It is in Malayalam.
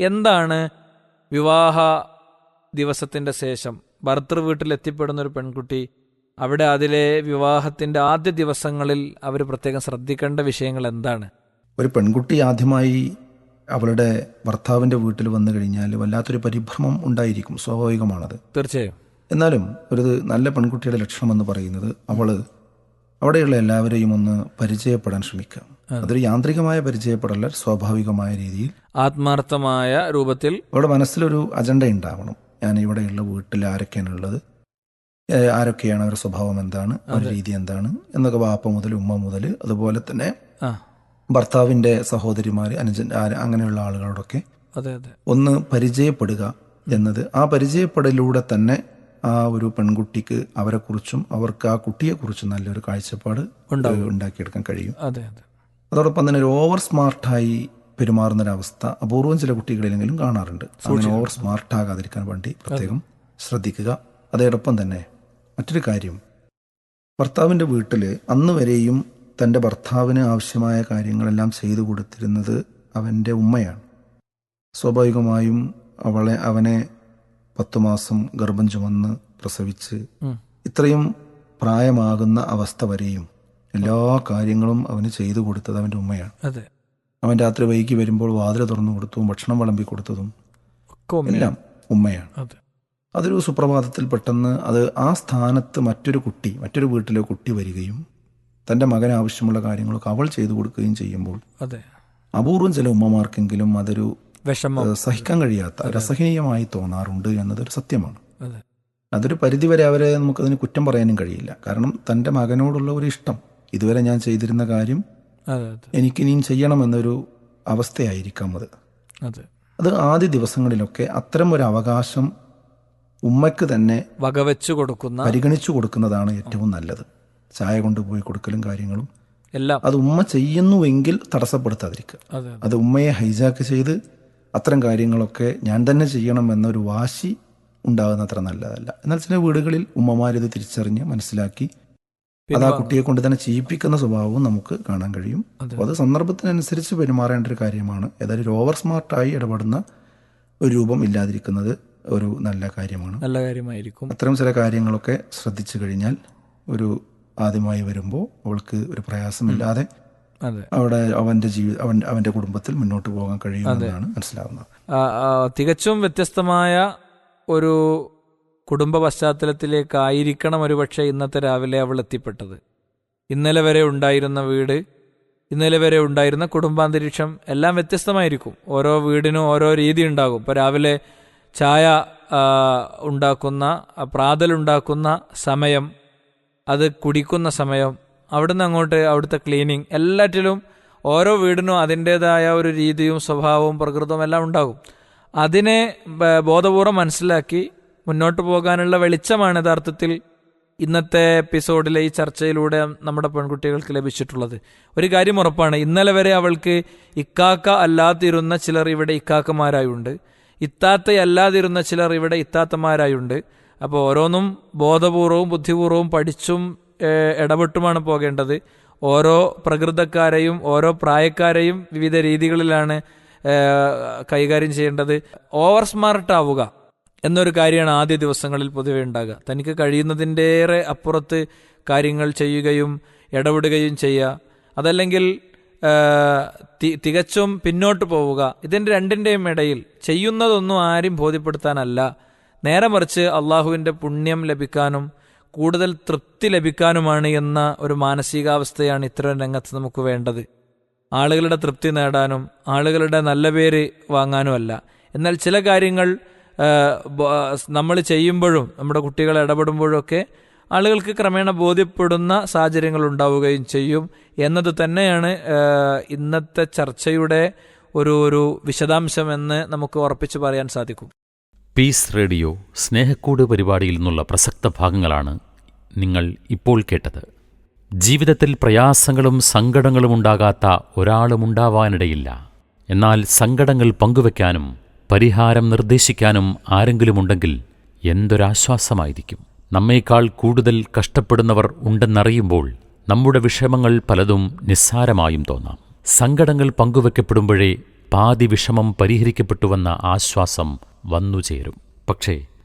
എന്താണ് വിവാഹ ദിവസത്തിന്റെ ശേഷം? ഭർത്തൃ വീട്ടിൽ എത്തിപ്പെടുന്ന ഒരു പെൺകുട്ടി അവിടെ അതിലെ വിവാഹത്തിന്റെ ആദ്യ ദിവസങ്ങളിൽ അവർ പ്രത്യേകം ശ്രദ്ധിക്കേണ്ട വിഷയങ്ങൾ എന്താണ്? ഒരു പെൺകുട്ടി ആദ്യമായി അവളുടെ ഭർത്താവിന്റെ വീട്ടിൽ വന്നു കഴിഞ്ഞാൽ വല്ലാത്തൊരു പരിഭ്രമം ഉണ്ടായിരിക്കും സ്വാഭാവികമാണത്. തീർച്ചയായും. എന്നാലും ഒരു നല്ല പെൺകുട്ടിയുടെ ലക്ഷണം എന്ന് പറയുന്നത് അവൾ അവിടെയുള്ള എല്ലാവരെയും ഒന്ന് പരിചയപ്പെടാൻ ശ്രമിക്കാം. അതൊരു യാന്ത്രികമായ പരിചയപ്പെടല്ല സ്വാഭാവികമായ രീതിയിൽ. ആത്മാർത്ഥമായ രൂപത്തിൽ അവിടെ മനസ്സിലൊരു അജണ്ട ഉണ്ടാവണം. ഞാൻ ഇവിടെയുള്ള വീട്ടിൽ ആരൊക്കെയാണ് ഉള്ളത്? ആരൊക്കെയാണ്? അവരുടെ സ്വഭാവം എന്താണ്? അവരുടെ രീതി എന്താണ്? എന്നൊക്കെ വാപ്പ മുതൽ ഉമ്മ മുതൽ അതുപോലെ തന്നെ ഭർത്താവിന്റെ സഹോദരിമാർ അനുജൻ ആര് അങ്ങനെയുള്ള ആളുകളോടൊക്കെ ഒന്ന് പരിചയപ്പെടുക എന്നത് ആ പരിചയപ്പെടലിലൂടെ തന്നെ ആ ഒരു പെൺകുട്ടിക്ക് അവരെക്കുറിച്ചും അവർക്ക് ആ കുട്ടിയെക്കുറിച്ചും നല്ലൊരു കാഴ്ചപ്പാട് ഉണ്ടാക്കിയെടുക്കാൻ കഴിയും. അതെ അതെ. അതോടൊപ്പം തന്നെ ഒരു ഓവർ സ്മാർട്ടായി പെരുമാറുന്ന ഒരവസ്ഥ അപൂർവം ചില കുട്ടികളിലെങ്കിലും കാണാറുണ്ട്. അങ്ങനെ ഓവർ സ്മാർട്ട് ആകാതിരിക്കാൻ വേണ്ടി പ്രത്യേകം ശ്രദ്ധിക്കുക. അതോടൊപ്പം തന്നെ മറ്റൊരു കാര്യം. ഭർത്താവിന്റെ വീട്ടിൽ അന്ന് വരെയും തന്റെ ഭർത്താവിന് ആവശ്യമായ കാര്യങ്ങളെല്ലാം ചെയ്തു കൊടുത്തിരുന്നത് അവന്റെ ഉമ്മയാണ്. സ്വാഭാവികമായും അവളെ അവനെ പത്തു മാസം ഗർഭം ചുമന്ന് പ്രസവിച്ച് ഇത്രയും പ്രായമാകുന്ന അവസ്ഥ വരെയും എല്ലാ കാര്യങ്ങളും അവന് ചെയ്തു കൊടുത്തത് അവന്റെ ഉമ്മയാണ്. അവൻ രാത്രി വൈകി വരുമ്പോൾ വാതിൽ തുറന്നു കൊടുത്തതും ഭക്ഷണം വിളമ്പി കൊടുത്തതും എല്ലാം ഉമ്മയാണ്. അതെ. അതൊരു സുപ്രഭാതത്തിൽ പെട്ടെന്ന് അത് ആ സ്ഥാനത്ത് മറ്റൊരു കുട്ടി മറ്റൊരു വീട്ടിലെ കുട്ടി വരികയും തന്റെ മകൻ ആവശ്യമുള്ള കാര്യങ്ങളൊക്കെ അവൾ ചെയ്തു കൊടുക്കുകയും ചെയ്യുമ്പോൾ അപൂർവം ചില ഉമ്മമാർക്കെങ്കിലും അതൊരു വിഷമം. സഹിക്കാൻ കഴിയാത്ത രസഹീയമായി തോന്നാറുണ്ട് എന്നതൊരു സത്യമാണ്. അതെ. അതൊരു പരിധിവരെ അവരെ നമുക്കതിന് കുറ്റം പറയാനും കഴിയില്ല. കാരണം തന്റെ മകനോടുള്ള ഒരു ഇഷ്ടം. ഇതുവരെ ഞാൻ ചെയ്തിരുന്ന കാര്യം എനിക്കിനിയും ചെയ്യണമെന്നൊരു അവസ്ഥയായിരിക്കാം അത്. അത്. ആദ്യ ദിവസങ്ങളിലൊക്കെ അത്തരം ഒരു അവകാശം ഉമ്മയ്ക്ക് തന്നെ വകവെച്ചു കൊടുക്കുന്ന പരിഗണിച്ചു കൊടുക്കുന്നതാണ് ഏറ്റവും നല്ലത്. ചായ കൊണ്ടുപോയി കൊടുക്കലും കാര്യങ്ങളും. എല്ലാം. അത് ഉമ്മ ചെയ്യുന്നുവെങ്കിൽ തടസ്സപ്പെടുത്താതിരിക്കുക. അത് ഉമ്മയെ ഹൈജാക്ക് ചെയ്ത് അത്തരം കാര്യങ്ങളൊക്കെ ഞാൻ തന്നെ ചെയ്യണം എന്നൊരു വാശി ഉണ്ടാകുന്ന അത്ര നല്ലതല്ല. എന്നാൽ ചില വീടുകളിൽ ഉമ്മമാരിത് തിരിച്ചറിഞ്ഞ് മനസ്സിലാക്കി അത് ആ കുട്ടിയെ കൊണ്ട് തന്നെ ചെയ്യിപ്പിക്കുന്ന സ്വഭാവവും നമുക്ക് കാണാൻ കഴിയും. അപ്പോൾ അത് സന്ദർഭത്തിനനുസരിച്ച് പെരുമാറേണ്ട ഒരു കാര്യമാണ്. ഏതായാലും ഒരു ഓവർ സ്മാർട്ടായി ഇടപെടുന്ന ഒരു രൂപം ഇല്ലാതിരിക്കുന്നത് ഒരു നല്ല കാര്യമാണ്. നല്ല കാര്യമായിരിക്കും. അത്തരം ചില കാര്യങ്ങളൊക്കെ ശ്രദ്ധിച്ചു കഴിഞ്ഞാൽ ഒരു ആദ്യമായി വരുമ്പോൾ അവൾക്ക് ഒരു പ്രയാസമില്ലാതെ അവിടെ അവന്റെ ജീവിത അവൻ അവന്റെ കുടുംബത്തിൽ മുന്നോട്ട് പോകാൻ കഴിയുമെന്നാണ് മനസ്സിലാവുന്നത്. തികച്ചും വ്യത്യസ്തമായ ഒരു കുടുംബ പശ്ചാത്തലത്തിലേക്കായിരിക്കണം ഒരുപക്ഷെ ഇന്നത്തെ രാവിലെ അവൾ എത്തിപ്പെട്ടത്. ഇന്നലെ വരെ ഉണ്ടായിരുന്ന വീട് ഇന്നലെ വരെ ഉണ്ടായിരുന്ന കുടുംബാന്തരീക്ഷം എല്ലാം വ്യത്യസ്തമായിരിക്കും. ഓരോ വീടിനും ഓരോ രീതി ഉണ്ടാകും. ഇപ്പോൾ രാവിലെ ചായ ഉണ്ടാക്കുന്ന പ്രാതലുണ്ടാക്കുന്ന സമയം അത് കുടിക്കുന്ന സമയം അവിടുന്ന് അങ്ങോട്ട് അവിടുത്തെ ക്ലീനിങ് എല്ലാറ്റിലും ഓരോ വീടിനും അതിന്റേതായ ഒരു രീതിയും സ്വഭാവവും പ്രകൃതവും എല്ലാം ഉണ്ടാകും. അതിനെ ബോധപൂർവം മനസ്സിലാക്കി മുന്നോട്ട് പോകാനുള്ള വെളിച്ചമാണ് യഥാർത്ഥത്തിൽ ഇന്നത്തെ എപ്പിസോഡിലെ ഈ ചർച്ചയിലൂടെ നമ്മുടെ പെൺകുട്ടികൾക്ക് ലഭിച്ചിട്ടുള്ളത്. ഒരു കാര്യം ഉറപ്പാണ് ഇന്നലെ വരെ അവൾക്ക് ഇക്കാക്ക അല്ലാതിരുന്ന ചിലർ ഇവിടെ ഇക്കാക്കമാരായുണ്ട്. ഇത്താത്തയല്ലാതിരുന്ന ചിലർ ഇവിടെ ഇത്താത്തമാരായുണ്ട്. അപ്പോൾ ഓരോന്നും ബോധപൂർവവും ബുദ്ധിപൂർവവും പഠിച്ചും ഇടപെട്ടുമാണ് പോകേണ്ടത്. ഓരോ പ്രകൃതക്കാരെയും ഓരോ പ്രായക്കാരെയും വിവിധ രീതികളിലാണ് കൈകാര്യം ചെയ്യേണ്ടത്. ഓവർ സ്മാർട്ട് ആവുക എന്നൊരു കാര്യമാണ് ആദ്യ ദിവസങ്ങളിൽ പൊതുവെ ഉണ്ടാകുക. തനിക്ക് കഴിയുന്നതിന്റെയേറെ അപ്പുറത്ത് കാര്യങ്ങൾ ചെയ്യുകയും ഇടപെടുകയും ചെയ്യുക. അതല്ലെങ്കിൽ തികച്ചും പിന്നോട്ട് പോവുക. ഇതിന്റെ രണ്ടിന്റെയും ഇടയിൽ ചെയ്യുന്നതൊന്നും ആരും ബോധ്യപ്പെടുത്താനല്ല. നേരെ മറിച്ച് അള്ളാഹുവിന്റെ പുണ്യം ലഭിക്കാനും കൂടുതൽ തൃപ്തി ലഭിക്കാനുമാണ് എന്ന ഒരു മാനസികാവസ്ഥയാണ് ഇത്തരം രംഗത്ത് നമുക്ക് വേണ്ടത്. ആളുകളുടെ തൃപ്തി നേടാനും ആളുകളുടെ നല്ല പേര് വാങ്ങാനും അല്ല എന്നാൽ ചില കാര്യങ്ങൾ നമ്മൾ ചെയ്യുമ്പോഴും നമ്മുടെ കുട്ടികൾ ഇടപെടുമ്പോഴൊക്കെ ആളുകൾക്ക് ക്രമേണ ബോധ്യപ്പെടുന്ന സാഹചര്യങ്ങൾ ഉണ്ടാവുകയും ചെയ്യും. എന്നത് തന്നെയാണ് ഇന്നത്തെ ചർച്ചയുടെ ഒരു ഒരു വിശദാംശം എന്ന് നമുക്ക് ഉറപ്പിച്ചു പറയാൻ സാധിക്കും. പീസ് റേഡിയോ സ്നേഹക്കൂട് പരിപാടിയിൽ നിന്നുള്ള പ്രസക്ത ഭാഗങ്ങളാണ് നിങ്ങൾ ഇപ്പോൾ കേട്ടത്. ജീവിതത്തിൽ പ്രയാസങ്ങളും സങ്കടങ്ങളും ഉണ്ടാകാത്ത ഒരാളുമുണ്ടാവാനിടയില്ല എന്നാൽ സങ്കടങ്ങൾ പങ്കുവെക്കാനും പരിഹാരം നിർദ്ദേശിക്കാനും ആരെങ്കിലുമുണ്ടെങ്കിൽ എന്തൊരാശ്വാസമായിരിക്കും. നമ്മേക്കാൾ കൂടുതൽ കഷ്ടപ്പെടുന്നവർ ഉണ്ടെന്നറിയുമ്പോൾ നമ്മുടെ വിഷമങ്ങൾ പലതും നിസ്സാരമായും തോന്നാം. സങ്കടങ്ങൾ പങ്കുവെക്കപ്പെടുമ്പോഴേ പാതി വിഷമം പരിഹരിക്കപ്പെട്ടുവെന്ന ആശ്വാസം വന്നുചേരും. പക്ഷേ